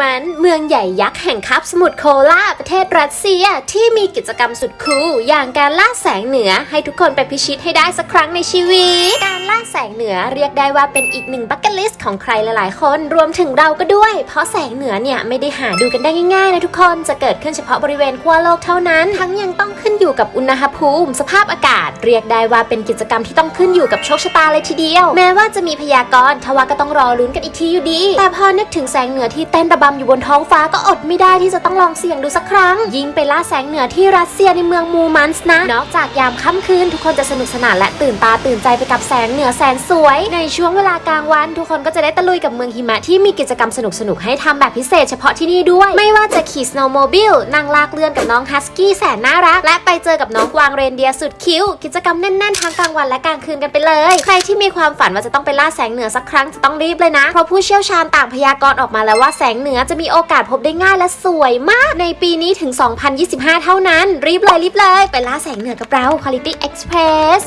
มันเมืองใหญ่ยักษ์แห่งคับสมุทรโคลาประเทศรัสเซียที่มีกิจกรรมสุดคูลอย่างการล่าแสงเหนือให้ทุกคนไปพิชิตให้ได้สักครั้งในชีวิต ล่าแสงเหนือเรียกได้ว่าเป็นอีกหนึ่งบัคเก็ตลิสต์ของใครหลายๆ คน รวมถึงเราก็ด้วย เพราะแสงเหนือเนี่ยไม่ได้หาดูกันได้ง่ายๆนะทุกคนจะเกิดขึ้นเฉพาะบริเวณขั้วโลกเท่านั้น ทั้งยังต้องขึ้นอยู่กับอุณหภูมิ สภาพอากาศ เรียกได้ว่าเป็นกิจกรรมที่ต้องขึ้นอยู่กับโชคชะตาเลยทีเดียว แม้ว่าจะมีพยากรณ์ทว่าก็ต้องรอลุ้นกันอีกทีอยู่ดี แต่พอนึกถึงแสงเหนือที่เต้นระบำอยู่บนท้องฟ้าก็อดไม่ได้ที่จะต้องลองเสี่ยงดูสักครั้ง ยิ่งไปล่าแสงเหนือที่รัสเซียในเมืองมูมันส์นะนอกจากยามค่ำคืนทุกคนจะสนุกสนานและตื่นตาตื่นใจไปกับแสงเหนือแสนสวย ในช่วงเวลากลางวัน ทุกคนก็จะได้ตะลุยกับเมืองหิมะที่มีกิจกรรมสนุกๆให้ทำแบบพิเศษเฉพาะที่นี่ด้วย ไม่ว่าจะขี่สโนว์โมบิลนั่งลากเลื่อนกับน้องฮัสกี้แสนน่ารัก และไปเจอกับน้องกวางเรนเดียสุดคิ้ว กิจกรรมแน่นๆทั้งกลางวันและกลางคืนกันไปเลย ใครที่มีความฝันว่าจะต้องไปล่าแสงเหนือสักครั้งจะต้องรีบเลยนะ เพราะผู้เชี่ยวชาญต่างพยากรณ์ออกมาแล้วว่าแสงเหนือจะมีโอกาสพบได้ง่ายและสวยมาก ในปีนี้ถึง 2025 เท่านั้น รีบเลยรีบเลย ไปล่าแสงเหนือกับเรา Quality Express